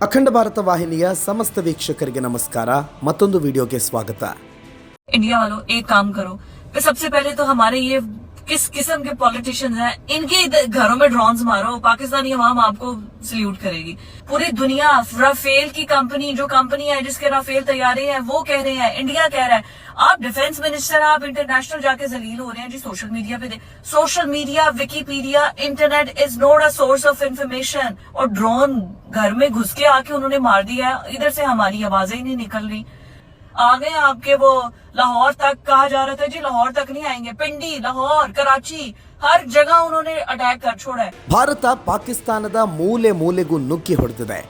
ಅಖಂಡ ಭಾರತ ವಾಹಿನಿಯ ಸಮಸ್ತ ವೀಕ್ಷಕರಿಗೆ ನಮಸ್ಕಾರ ಮತ್ತೊಂದು ವಿಡಿಯೋಗೆ ಸ್ವಾಗತ इंडिया वालों एक काम करो तो सबसे पहले तो हमारे ये किस किस्म के पॉलिटिशियंस हैं, इनके घरों में ड्रोन्स मारो, पाकिस्तानी अवाम आपको सल्यूट करेगी पूरी दुनिया राफेल की कंपनी जो कंपनी है, जिसके राफेल तैयारे हैं, वो कह रहे हैं इंडिया कह रहा है, आप डिफेंस मिनिस्टर आप इंटरनेशनल जाके जलील हो रहे हैं जी सोशल मीडिया पे दे social media Wikipedia internet is not a source of information और ड्रोन घर में घुस के आके उन्होंने मार दिया। इधर से हमारी आवाज़ें ही नहीं निकल रही आ गए आपके वो लाहौर तक कहा जा रहा था जी लाहौर तक नहीं आएंगे पिंडी लाहौर कराची हर जगह उन्होंने अटैक कर छोड़ा है ಭಾರತ ಪಾಕಿಸ್ತಾನದ ಮೂಲೆ ಮೂಲೆಗೂ ನುಗ್ಗಿ ಹೊಡೆದಿದೆ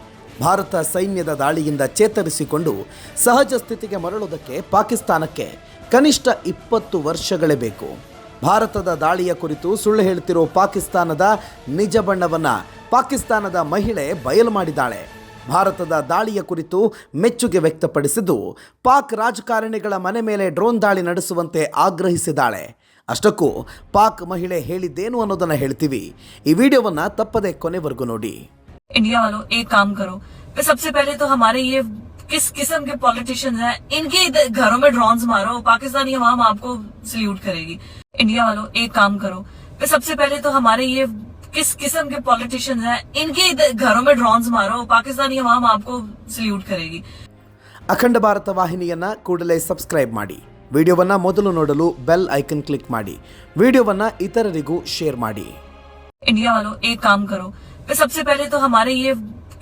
ಭಾರತ ಸೈನ್ಯದ ದಾಳಿಯಿಂದ ಚೇತರಿಸಿಕೊಂಡು ಸಹಜ ಸ್ಥಿತಿಗೆ ಮರಳುವುದಕ್ಕೆ ಪಾಕಿಸ್ತಾನಕ್ಕೆ ಕನಿಷ್ಠ ಇಪ್ಪತ್ತು ವರ್ಷಗಳೇ ಬೇಕು ಭಾರತದ ದಾಳಿಯ ಕುರಿತು ಸುಳ್ಳು ಹೇಳುತ್ತಿರೋ ಪಾಕಿಸ್ತಾನದ ನಿಜ ಬಣ್ಣವನ್ನ ಪಾಕಿಸ್ತಾನದ ಮಹಿಳೆ ಬಯಲು ಮಾಡಿದ್ದಾಳೆ ಭಾರತದ ದಾಳಿಯ ಕುರಿತು ಮೆಚ್ಚುಗೆ ವ್ಯಕ್ತಪಡಿಸಿದ್ದು ಪಾಕ್ ರಾಜಕಾರಣಿಗಳ ಮನೆ ಮೇಲೆ ಡ್ರೋನ್ ದಾಳಿ ನಡೆಸುವಂತೆ ಆಗ್ರಹಿಸಿದ್ದಾಳೆ ಅಷ್ಟಕ್ಕೂ ಪಾಕ್ ಮಹಿಳೆ ಹೇಳಿದ್ದೇನು ಅನ್ನೋದನ್ನ ಹೇಳ್ತೀವಿ ಈ ವಿಡಿಯೋವನ್ನ ತಪ್ಪದೆ ಕೊನೆವರೆಗೂ ನೋಡಿ इंडिया वालों एक काम करो तो सबसे पहले तो हमारे ये किस किस्म के पॉलिटिशियंस हैं इनके इधर घरों में ड्रोन्स मारो पाकिस्तानी अवाम आपको सल्यूट करेगी इंडिया वालों एक काम करो तो सबसे पहले तो हमारे ये किस किस्म के पॉलिटिशियंस हैं इनके इधर घरों में ड्रोन्स मारो पाकिस्तानी अवाम आपको सल्यूट करेगी ಅಖಂಡ ಭಾರತ ವಾಹಿನಿಯನ್ನ ಕೂಡಲೇ ಸಬ್ಸ್ಕ್ರೈಬ್ ಮಾಡಿ ವಿಡಿಯೋವನ್ನ ಮೊದಲು ನೋಡಲು ಬೆಲ್ ಐಕನ್ ಕ್ಲಿಕ್ ಮಾಡಿ ವಿಡಿಯೋವನ್ನ ಇತರರಿಗೂ ಶೇರ್ ಮಾಡಿ इंडिया वालों एक काम करो तो सबसे पहले तो हमारे ये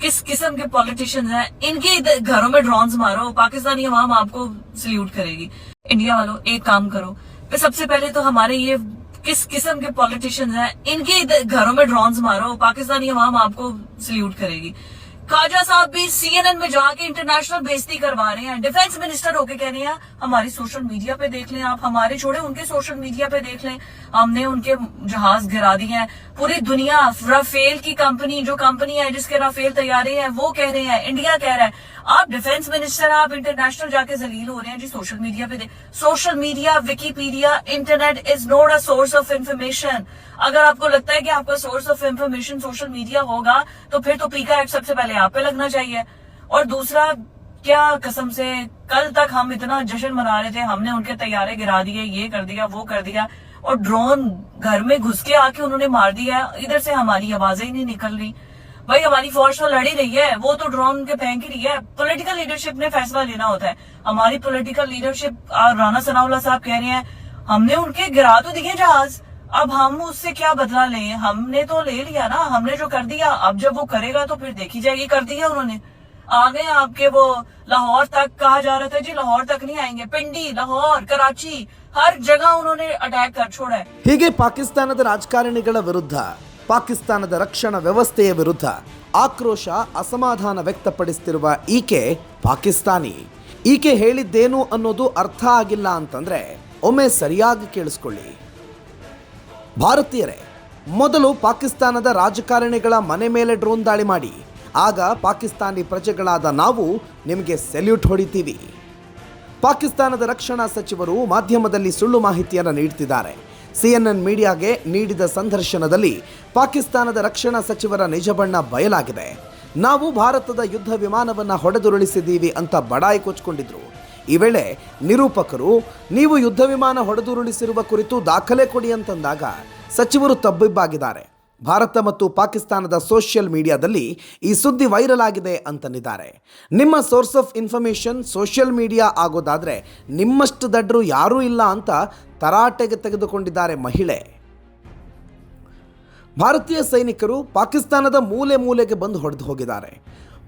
किस किस्म के पॉलिटिशियंस हैं इनके इधर घरों में ड्रोन्स मारो पाकिस्तानी अवाम आपको सल्यूट करेगी इंडिया वालों एक काम करो तो सबसे पहले तो हमारे ये किस किस्म के पॉलिटिशियंस हैं, इनके घरों में ड्रोन्स मारो, पाकिस्तानी अवाम आपको सल्यूट करेगी। खाजा साहब भी सीएनएन में जाके इंटरनेशनल बेजती करवा रहे हैं। डिफेंस मिनिस्टर होके कह रहे हैं, हमारी सोशल मीडिया पे देख लें आप, हमारे छोड़े उनके सोशल मीडिया पे देख लें। हमने उनके जहाज़ गिरा दिए हैं। पूरी दुनिया राफेल की कंपनी जो कंपनी है जिसके राफेल तैयारे हैं, वो कह रहे हैं, इंडिया कह रहा है। आप डिफेंस मिनिस्टर, आप इंटरनेशनल जाके जलील हो रहे हैं जी सोशल मीडिया पे social media, Wikipedia, internet is not a source of information अगर आपको लगता है कि आपका source of information social media होगा तो फिर तो पीका एक्ट सबसे पहले आप पे लगना चाहिए। और दूसरा, क्या कसम से कल तक हम इतना जश्न मना रहे थे, हमने उनके तैयारे गिरा दिए, ये कर दिया, वो कर दिया, और ड्रोन घर में घुस के आके उन्होंने मार दिया, इधर से हमारी आवाज़ें ही नहीं निकल रही। भाई हमारी फौज तो लड़ी रही है वो तो ड्रोन के फेंक ही रही है पॉलिटिकल लीडरशिप ने फैसला लेना होता है हमारी पॉलिटिकल लीडरशिप राणा सनाउल्ला साहब कह रहे हैं हमने उनके गिरा तो दिए जहाज अब हम उससे क्या बदला लें हमने तो ले लिया ना हमने जो कर दिया अब जब वो करेगा तो फिर देखी जाएगी कर दिया उन्होंने आ गए आपके वो लाहौर तक कहा जा रहा था जी लाहौर तक नहीं आएंगे पिंडी लाहौर कराची हर जगह उन्होंने अटैक कर छोड़ा है ಹೀಗೆ ಪಾಕಿಸ್ತಾನದ ರಾಜಕಾರಣಿಗಳ ವಿರುದ್ಧ ಪಾಕಿಸ್ತಾನದ ರಕ್ಷಣಾ ವ್ಯವಸ್ಥೆಯ ವಿರುದ್ಧ ಆಕ್ರೋಶ, ಅಸಮಾಧಾನ ವ್ಯಕ್ತಪಡಿಸುತ್ತಿರುವ ಈಕೆ ಪಾಕಿಸ್ತಾನಿ. ಈಕೆ ಹೇಳಿದ್ದೇನು ಅನ್ನೋದು ಅರ್ಥ ಆಗಿಲ್ಲ ಅಂತಂದ್ರೆ ಒಮ್ಮೆ ಸರಿಯಾಗಿ ಕೇಳಿಸ್ಕೊಳ್ಳಿ. ಭಾರತೀಯರೇ, ಮೊದಲು ಪಾಕಿಸ್ತಾನದ ರಾಜಕಾರಣಿಗಳ ಮನೆ ಮೇಲೆ ಡ್ರೋನ್ ದಾಳಿ ಮಾಡಿ, ಆಗ ಪಾಕಿಸ್ತಾನಿ ಪ್ರಜೆಗಳಾದ ನಾವು ನಿಮಗೆ ಸೆಲ್ಯೂಟ್ ಹೊಡಿತೀವಿ. ಪಾಕಿಸ್ತಾನದ ರಕ್ಷಣಾ ಸಚಿವರು ಮಾಧ್ಯಮದಲ್ಲಿ ಸುಳ್ಳು ಮಾಹಿತಿಯನ್ನು ನೀಡುತ್ತಿದ್ದಾರೆ ಸಿಎನ್ಎನ್ ಮೀಡಿಯಾಗೆ ನೀಡಿದ ಸಂದರ್ಶನದಲ್ಲಿ ಪಾಕಿಸ್ತಾನದ ರಕ್ಷಣಾ ಸಚಿವರ ನಿಜ ಬಣ್ಣ ಬಯಲಾಗಿದೆ. ನಾವು ಭಾರತದ ಯುದ್ಧ ವಿಮಾನವನ್ನು ಹೊಡೆದುರುಳಿಸಿದ್ದೀವಿ ಅಂತ ಬಡಾಯಿ ಕೊಚ್ಕೊಂಡಿದ್ರು ಈ ವೇಳೆ ನಿರೂಪಕರು, ನೀವು ಯುದ್ಧ ವಿಮಾನ ಹೊಡೆದುರುಳಿಸಿರುವ ಕುರಿತು ದಾಖಲೆ ಕೊಡಿ ಅಂತಂದಾಗ ಸಚಿವರು ತಬ್ಬಿಬ್ಬಾಗಿದ್ದಾರೆ. ಭಾರತ ಮತ್ತು ಪಾಕಿಸ್ತಾನದ ಸೋಷಿಯಲ್ ಮೀಡಿಯಾದಲ್ಲಿ ಈ ಸುದ್ದಿ ವೈರಲ್ ಆಗಿದೆ ಅಂತಂದಿದ್ದಾರೆ. ನಿಮ್ಮ source of information social media ಆಗೋದಾದರೆ ನಿಮ್ಮಷ್ಟು ದಡ್ರು ಯಾರೂ ಇಲ್ಲ ಅಂತ ತರಾಟೆಗೆ ತೆಗೆದುಕೊಂಡಿದ್ದಾರೆ ಮಹಿಳೆ. ಭಾರತೀಯ ಸೈನಿಕರು ಪಾಕಿಸ್ತಾನದ ಮೂಲೆ ಮೂಲೆಗೆ ಬಂದು ಹೊಡೆದು ಹೋಗಿದ್ದಾರೆ.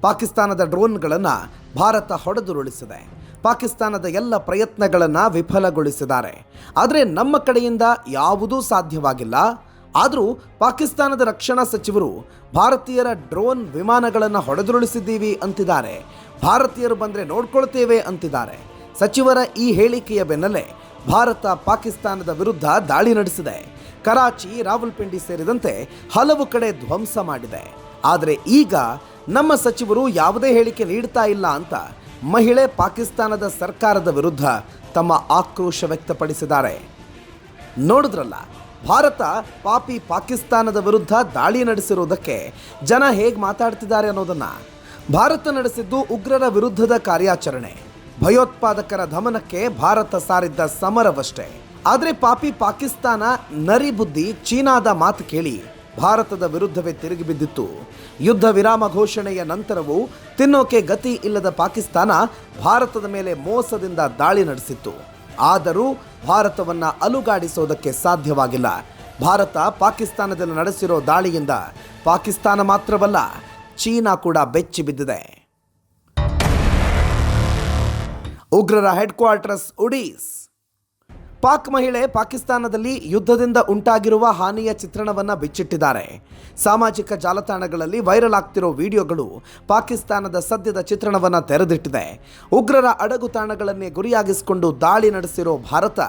ಪಾಕಿಸ್ತಾನದ ಡ್ರೋನ್ಗಳನ್ನು ಭಾರತ ಹೊಡೆದುರುಳಿಸಿದೆ. ಪಾಕಿಸ್ತಾನದ ಎಲ್ಲ ಪ್ರಯತ್ನಗಳನ್ನು ವಿಫಲಗೊಳಿಸಿದ್ದಾರೆ. ಆದರೆ ನಮ್ಮ ಕಡೆಯಿಂದ ಯಾವುದೂ ಸಾಧ್ಯವಾಗಿಲ್ಲ. ಆದರೂ ಪಾಕಿಸ್ತಾನದ ರಕ್ಷಣಾ ಸಚಿವರು ಭಾರತೀಯರ ಡ್ರೋನ್ ವಿಮಾನಗಳನ್ನು ಹೊಡೆದುರುಳಿಸಿದ್ದೀವಿ ಅಂತಿದ್ದಾರೆ. ಭಾರತೀಯರು ಬಂದರೆ ನೋಡ್ಕೊಳ್ತೇವೆ ಅಂತಿದ್ದಾರೆ. ಸಚಿವರ ಈ ಹೇಳಿಕೆಯ ಬೆನ್ನಲ್ಲೇ ಭಾರತ ಪಾಕಿಸ್ತಾನದ ವಿರುದ್ಧ ದಾಳಿ ನಡೆಸಿದೆ. ಕರಾಚಿ, ರಾವಲ್ಪಿಂಡಿ ಸೇರಿದಂತೆ ಹಲವು ಕಡೆ ಧ್ವಂಸ ಮಾಡಿದೆ. ಆದರೆ ಈಗ ನಮ್ಮ ಸಚಿವರು ಯಾವುದೇ ಹೇಳಿಕೆ ನೀಡ್ತಾ ಇಲ್ಲ ಅಂತ ಮಹಿಳೆ ಪಾಕಿಸ್ತಾನದ ಸರ್ಕಾರದ ವಿರುದ್ಧ ತಮ್ಮ ಆಕ್ರೋಶ ವ್ಯಕ್ತಪಡಿಸಿದ್ದಾರೆ. ನೋಡಿದ್ರಲ್ಲ ಭಾರತ ಪಾಪಿ ಪಾಕಿಸ್ತಾನದ ವಿರುದ್ಧ ದಾಳಿ ನಡೆಸಿರುವುದಕ್ಕೆ ಜನ ಹೇಗೆ ಮಾತಾಡ್ತಿದ್ದಾರೆ ಅನ್ನೋದನ್ನ ಭಾರತ ನಡೆಸಿದ್ದು ಉಗ್ರರ ವಿರುದ್ಧದ ಕಾರ್ಯಾಚರಣೆ. ಭಯೋತ್ಪಾದಕರ ದಮನಕ್ಕೆ ಭಾರತ ಸಾರಿದ್ದ ಸಮರವಷ್ಟೇ. ಆದರೆ ಪಾಪಿ ಪಾಕಿಸ್ತಾನ ನರಿ ಬುದ್ಧಿ ಚೀನಾದ ಮಾತು ಕೇಳಿ ಭಾರತದ ವಿರುದ್ಧವೇ ತಿರುಗಿ ಬಿದ್ದಿತ್ತು. ಯುದ್ಧ ವಿರಾಮ ಘೋಷಣೆಯ ನಂತರವೂ ತಿನ್ನೋಕೆ ಗತಿ ಇಲ್ಲದ ಪಾಕಿಸ್ತಾನ ಭಾರತದ ಮೇಲೆ ಮೋಸದಿಂದ ದಾಳಿ ನಡೆಸಿತ್ತು. ಆದರೂ ಭಾರತವನ್ನ ಅಲುಗಾಡಿಸೋದಕ್ಕೆ ಸಾಧ್ಯವಾಗಿಲ್ಲ. ಭಾರತ ಪಾಕಿಸ್ತಾನದಲ್ಲಿ ನಡೆಸಿರೋ ದಾಳಿಯಿಂದ ಪಾಕಿಸ್ತಾನ ಮಾತ್ರವಲ್ಲ, ಚೀನಾ ಕೂಡ ಬೆಚ್ಚಿ ಬಿದ್ದಿದೆ. ಉಗ್ರರ ಹೆಡ್ ಕ್ವಾರ್ಟರ್ಸ್ ಉಡೀಸ್. ಪಾಕ್ ಮಹಿಳೆ ಪಾಕಿಸ್ತಾನದಲ್ಲಿ ಯುದ್ಧದಿಂದ ಉಂಟಾಗಿರುವ ಹಾನಿಯ ಚಿತ್ರಣವನ್ನು ಬಿಚ್ಚಿಟ್ಟಿದ್ದಾರೆ. ಸಾಮಾಜಿಕ ಜಾಲತಾಣಗಳಲ್ಲಿ ವೈರಲ್ ಆಗ್ತಿರೋ ವಿಡಿಯೋಗಳು ಪಾಕಿಸ್ತಾನದ ಸದ್ಯದ ಚಿತ್ರಣವನ್ನು ತೆರೆದಿಟ್ಟಿದೆ. ಉಗ್ರರ ಅಡಗು ತಾಣಗಳನ್ನೇ ಗುರಿಯಾಗಿಸಿಕೊಂಡು ದಾಳಿ ನಡೆಸಿರೋ ಭಾರತ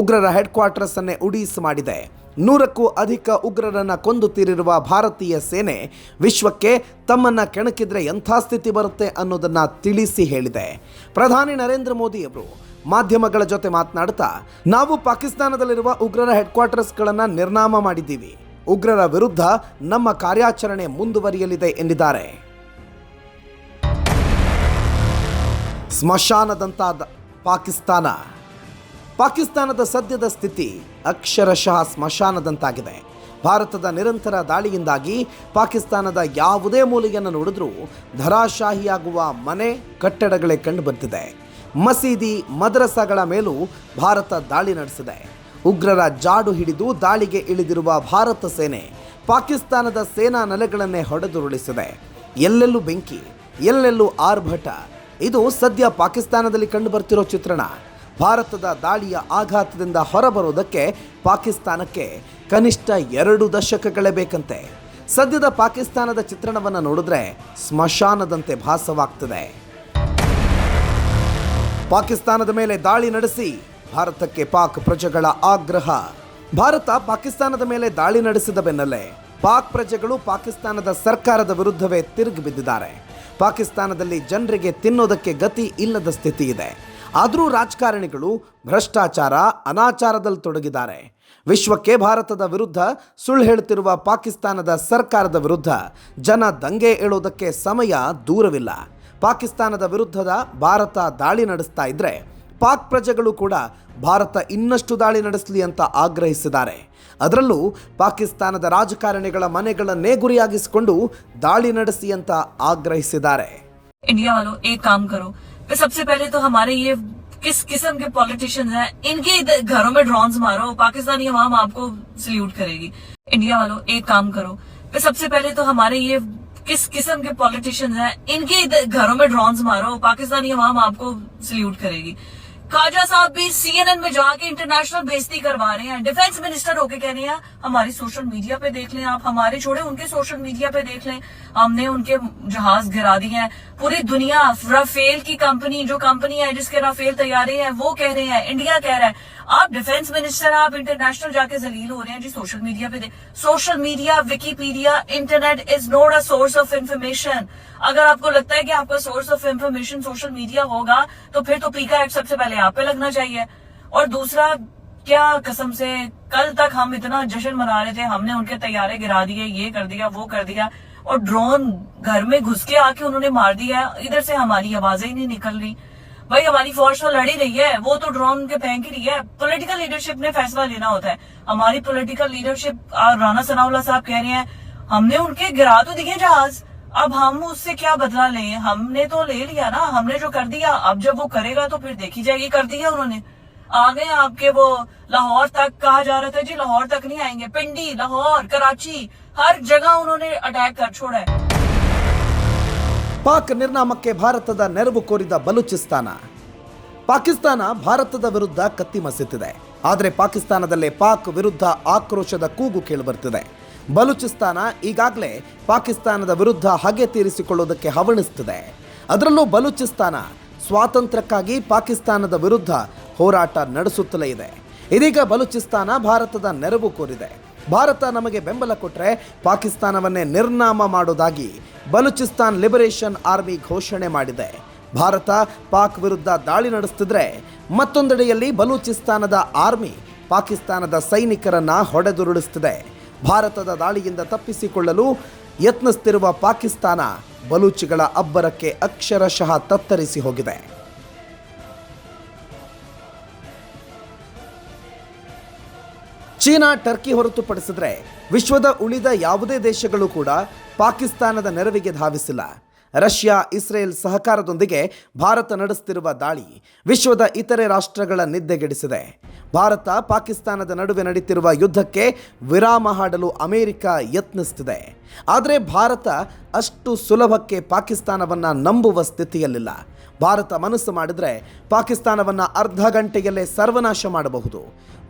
ಉಗ್ರರ ಹೆಡ್ ಕ್ವಾರ್ಟರ್ಸ್ ಅನ್ನೇ ಉಡೀಸ್ ಮಾಡಿದೆ. ನೂರಕ್ಕೂ ಅಧಿಕ ಉಗ್ರರನ್ನು ಕೊಂದು ತೀರಿರುವ ಭಾರತೀಯ ಸೇನೆ ವಿಶ್ವಕ್ಕೆ ತಮ್ಮನ್ನ ಕೆಣಕಿದ್ರೆ ಎಂಥ ಸ್ಥಿತಿ ಬರುತ್ತೆ ಅನ್ನೋದನ್ನು ತಿಳಿಸಿ ಹೇಳಿದೆ. ಪ್ರಧಾನಿ ನರೇಂದ್ರ ಮೋದಿ ಅವರು ಮಾಧ್ಯಮಗಳ ಜೊತೆ ಮಾತನಾಡ್ತಾ ನಾವು ಪಾಕಿಸ್ತಾನದಲ್ಲಿರುವ ಉಗ್ರರ ಹೆಡ್ ಕ್ವಾರ್ಟರ್ಸ್ಗಳನ್ನು ನಿರ್ನಾಮ ಮಾಡಿದ್ದೀವಿ. ಉಗ್ರರ ವಿರುದ್ಧ ನಮ್ಮ ಕಾರ್ಯಾಚರಣೆ ಮುಂದುವರಿಯಲಿದೆ ಎಂದಿದ್ದಾರೆ. ಸ್ಮಶಾನದಂತಾದ ಪಾಕಿಸ್ತಾನ. ಪಾಕಿಸ್ತಾನದ ಸದ್ಯದ ಸ್ಥಿತಿ ಅಕ್ಷರಶಃ ಸ್ಮಶಾನದಂತಾಗಿದೆ. ಭಾರತದ ನಿರಂತರ ದಾಳಿಯಿಂದಾಗಿ ಪಾಕಿಸ್ತಾನದ ಯಾವುದೇ ಮೂಲೆಯನ್ನು ನೋಡಿದ್ರೂ ಧರಾಶಾಹಿಯಾಗುವ ಮನೆ ಕಟ್ಟಡಗಳೇ ಕಂಡುಬಂದಿದೆ. ಮಸೀದಿ ಮದ್ರಸಾಗಳ ಮೇಲೂ ಭಾರತ ದಾಳಿ ನಡೆಸಿದೆ. ಉಗ್ರರ ಜಾಡು ಹಿಡಿದು ದಾಳಿಗೆ ಇಳಿದಿರುವ ಭಾರತ ಸೇನೆ ಪಾಕಿಸ್ತಾನದ ಸೇನಾ ನೆಲೆಗಳನ್ನೇ ಹೊಡೆದುರುಳಿಸಿದೆ. ಎಲ್ಲೆಲ್ಲೂ ಬೆಂಕಿ, ಎಲ್ಲೆಲ್ಲೂ ಆರ್ಭಟ. ಇದು ಸದ್ಯ ಪಾಕಿಸ್ತಾನದಲ್ಲಿ ಕಂಡುಬರ್ತಿರೋ ಚಿತ್ರಣ. ಭಾರತದ ದಾಳಿಯ ಆಘಾತದಿಂದ ಹೊರಬರೋದಕ್ಕೆ ಪಾಕಿಸ್ತಾನಕ್ಕೆ ಕನಿಷ್ಠ ಎರಡು ದಶಕಗಳೇ ಬೇಕಂತೆ. ಸದ್ಯದ ಪಾಕಿಸ್ತಾನದ ಚಿತ್ರಣವನ್ನು ನೋಡಿದ್ರೆ ಸ್ಮಶಾನದಂತೆ ಭಾಸವಾಗ್ತದೆ. ಪಾಕಿಸ್ತಾನದ ಮೇಲೆ ದಾಳಿ ನಡೆಸಿ ಭಾರತಕ್ಕೆ ಪಾಕ್ ಪ್ರಜೆಗಳ ಆಗ್ರಹ. ಭಾರತ ಪಾಕಿಸ್ತಾನದ ಮೇಲೆ ದಾಳಿ ನಡೆಸಿದ ಬೆನ್ನಲ್ಲೇ ಪಾಕ್ ಪ್ರಜೆಗಳು ಪಾಕಿಸ್ತಾನದ ಸರ್ಕಾರದ ವಿರುದ್ಧವೇ ತಿರುಗಿ ಬಿದ್ದಿದ್ದಾರೆ. ಪಾಕಿಸ್ತಾನದಲ್ಲಿ ಜನರಿಗೆ ತಿನ್ನೋದಕ್ಕೆ ಗತಿ ಇಲ್ಲದ ಸ್ಥಿತಿ ಇದೆ. ಆದರೂ ರಾಜಕಾರಣಿಗಳು ಭ್ರಷ್ಟಾಚಾರ, ಅನಾಚಾರದಲ್ಲಿ ತೊಡಗಿದ್ದಾರೆ. ವಿಶ್ವಕ್ಕೆ ಭಾರತದ ವಿರುದ್ಧ ಸುಳ್ಳು ಹೇಳುತ್ತಿರುವ ಪಾಕಿಸ್ತಾನದ ಸರ್ಕಾರದ ವಿರುದ್ಧ ಜನ ದಂಗೆ ಏಳೋದಕ್ಕೆ ಸಮಯ ದೂರವಿಲ್ಲ. ಪಾಕಿಸ್ತಾನದ ವಿರುದ್ಧದ ಭಾರತ ದಾಳಿ ನಡೆಸ್ತಾ ಇದ್ರೆ ಪಾಕ್ ಪ್ರಜೆಗಳು ಕೂಡ ಭಾರತ ಇನ್ನಷ್ಟು ದಾಳಿ ನಡೆಸಲಿ ಅಂತ ಆಗ್ರಹಿಸಿದ್ದಾರೆ ಅದರಲ್ಲೂ ಪಾಕಿಸ್ತಾನದ ರಾಜಕಾರಣಿಗಳ ಮನೆಗಳನ್ನೇ ಗುರಿಯಾಗಿಸಿಕೊಂಡು ದಾಳಿ ನಡೆಸಿ ಅಂತ ಆಗ್ರಹಿಸಿದ್ದಾರೆ इंडिया वालों एक काम करो तो सबसे पहले तो हमारे ये किस किस्म के पॉलिटिशियंस हैं इनके इधर घरों में ड्रोन्स मारो पाकिस्तानी अवाम आपको सल्यूट करेगी इंडिया वालों एक काम करो तो सबसे पहले तो हमारे ये किस किस्म के पॉलिटिशियंस हैं, इनके घरों में ड्रोन्स मारो, पाकिस्तानी अवाम आपको सल्यूट करेगी। खाजा साहब भी सीएनएन में जाके इंटरनेशनल बेजती करवा रहे हैं डिफेंस मिनिस्टर होके कह रहे हैं, हमारी सोशल मीडिया पे देख लें आप, हमारे छोड़े उनके सोशल मीडिया पे देख लें, हमने उनके जहाज़ गिरा दिए हैं। पूरी दुनिया राफेल की कंपनी जो कंपनी है जिसके राफेल तैयारे हैं, वो कह रहे हैं इंडिया कह रहा है आप डिफेंस मिनिस्टर, आप इंटरनेशनल जाके जलील हो रहे हैं जी सोशल मीडिया पे social media, Wikipedia, internet is not a source of information अगर आपको लगता है कि आपका source of information social media होगा तो फिर तो पीका एक्ट सबसे पहले आप पे लगना चाहिए। और दूसरा, क्या कसम से कल तक हम इतना जश्न मना रहे थे, हमने उनके तैयारे गिरा दिए, ये कर दिया, वो कर दिया, और ड्रोन घर में घुस के आके उन्होंने मार दिया, इधर से हमारी आवाज़ें ही नहीं निकल रही। भाई, हमारी फौज तो लड़ी रही है। वो तो ड्रोन के फेंक रही है। पॉलिटिकल लीडरशिप ने फैसला लेना होता है। हमारी पॉलिटिकल लीडरशिप राणा सनाउल्ला साहब कह रहे हैं, हमने उनके गिरा तो दिए जहाज़। अब हम उससे क्या बदला लें? हमने तो ले लिया ना। हमने जो कर दिया, अब जब वो करेगा तो फिर देखी जाएगी, कर दिया उन्होंने। आ गए आपके वो लाहौर तक कहा जा रहा था जी, लाहौर तक नहीं आएँगे। पिंडी, लाहौर, कराची, हर जगह उन्होंने अटैक कर छोड़ा है। ಪಾಕ್ ನಿರ್ನಾಮಕ್ಕೆ ಭಾರತದ ನೆರವು ಕೋರಿದ ಬಲೂಚಿಸ್ತಾನ. ಪಾಕಿಸ್ತಾನ ಭಾರತದ ವಿರುದ್ಧ ಕತ್ತಿ ಮಸಿತಿದೆ. ಆದರೆ ಪಾಕಿಸ್ತಾನದಲ್ಲೇ ಪಾಕ್ ವಿರುದ್ಧ ಆಕ್ರೋಶದ ಕೂಗು ಕೇಳಿಬರ್ತಿದೆ. ಬಲೂಚಿಸ್ತಾನ ಈಗಾಗಲೇ ಪಾಕಿಸ್ತಾನದ ವಿರುದ್ಧ ಹಗೆ ತೀರಿಸಿಕೊಳ್ಳುವುದಕ್ಕೆ ಹವಣಿಸ್ತಿದೆ. ಅದರಲ್ಲೂ ಬಲೂಚಿಸ್ತಾನ ಸ್ವಾತಂತ್ರ್ಯಕ್ಕಾಗಿ ಪಾಕಿಸ್ತಾನದ ವಿರುದ್ಧ ಹೋರಾಟ ನಡೆಸುತ್ತಲೇ ಇದೆ. ಇದೀಗ ಬಲೂಚಿಸ್ತಾನ ಭಾರತದ ನೆರವು ಕೋರಿದೆ. ಭಾರತ ನಮಗೆ ಬೆಂಬಲ ಕೊಟ್ಟರೆ ಪಾಕಿಸ್ತಾನವನ್ನೇ ನಿರ್ನಾಮ ಮಾಡೋದಾಗಿ ಬಲೂಚಿಸ್ತಾನ್ ಲಿಬರೇಷನ್ ಆರ್ಮಿ ಘೋಷಣೆ ಮಾಡಿದೆ. ಭಾರತ ಪಾಕ್ ವಿರುದ್ಧ ದಾಳಿ ನಡೆಸ್ತಿದ್ರೆ ಮತ್ತೊಂದೆಡೆಯಲ್ಲಿ ಬಲೂಚಿಸ್ತಾನದ ಆರ್ಮಿ ಪಾಕಿಸ್ತಾನದ ಸೈನಿಕರನ್ನ ಹೊಡೆದುರುಳಿಸ್ತಿದೆ. ಭಾರತದ ದಾಳಿಯಿಂದ ತಪ್ಪಿಸಿಕೊಳ್ಳಲು ಯತ್ನಿಸ್ತಿರುವ ಪಾಕಿಸ್ತಾನ ಬಲೂಚಿಗಳ ಅಬ್ಬರಕ್ಕೆ ಅಕ್ಷರಶಃ ತತ್ತರಿಸಿ ಹೋಗಿದೆ. ಚೀನಾ ಟರ್ಕಿ ಹೊರತುಪಡಿಸಿದ್ರೆ ವಿಶ್ವದ ಉಳಿದ ಯಾವುದೇ ದೇಶಗಳು ಕೂಡ ಪಾಕಿಸ್ತಾನದ ನೆರವಿಗೆ ಧಾವಿಸಿಲ್ಲ. ರಷ್ಯಾ, ಇಸ್ರೇಲ್ ಸಹಕಾರದೊಂದಿಗೆ ಭಾರತ ನಡೆಸುತ್ತಿರುವ ದಾಳಿ ವಿಶ್ವದ ಇತರೆ ರಾಷ್ಟ್ರಗಳ ನಿದ್ದೆಗೆಡಿಸಿದೆ. ಭಾರತ ಪಾಕಿಸ್ತಾನದ ನಡುವೆ ನಡೀತಿರುವ ಯುದ್ಧಕ್ಕೆ ವಿರಾಮ ಹಾಡಲು ಅಮೆರಿಕ ಯತ್ನಿಸುತ್ತಿದೆ ಆದರೆ ಭಾರತ ಅಷ್ಟು ಸುಲಭಕ್ಕೆ ಪಾಕಿಸ್ತಾನವನ್ನು ನಂಬುವ ಸ್ಥಿತಿಯಲ್ಲಿಲ್ಲ. ಭಾರತ ಮನಸ್ಸು ಮಾಡಿದರೆ ಪಾಕಿಸ್ತಾನವನ್ನು ಅರ್ಧ ಗಂಟೆಯಲ್ಲೇ ಸರ್ವನಾಶ ಮಾಡಬಹುದು.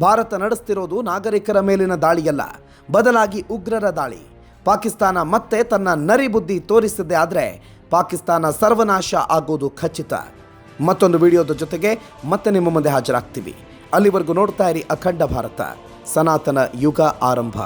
ಭಾರತ ನಡೆಸ್ತಿರೋದು ನಾಗರಿಕರ ಮೇಲಿನ ದಾಳಿಯಲ್ಲ, ಬದಲಾಗಿ ಉಗ್ರರ ದಾಳಿ. ಪಾಕಿಸ್ತಾನ ಮತ್ತೆ ತನ್ನ ನರಿ ಬುದ್ಧಿ ಆದರೆ ಪಾಕಿಸ್ತಾನ ಸರ್ವನಾಶ ಆಗೋದು ಖಚಿತ. ಮತ್ತೊಂದು ವಿಡಿಯೋದ ಜೊತೆಗೆ ಮತ್ತೆ ನಿಮ್ಮ ಮುಂದೆ ಹಾಜರಾಗ್ತೀವಿ. ಅಲ್ಲಿವರೆಗೂ ನೋಡ್ತಾ ಇರಿ ಅಖಂಡ ಭಾರತ. ಸನಾತನ ಯುಗ ಆರಂಭ.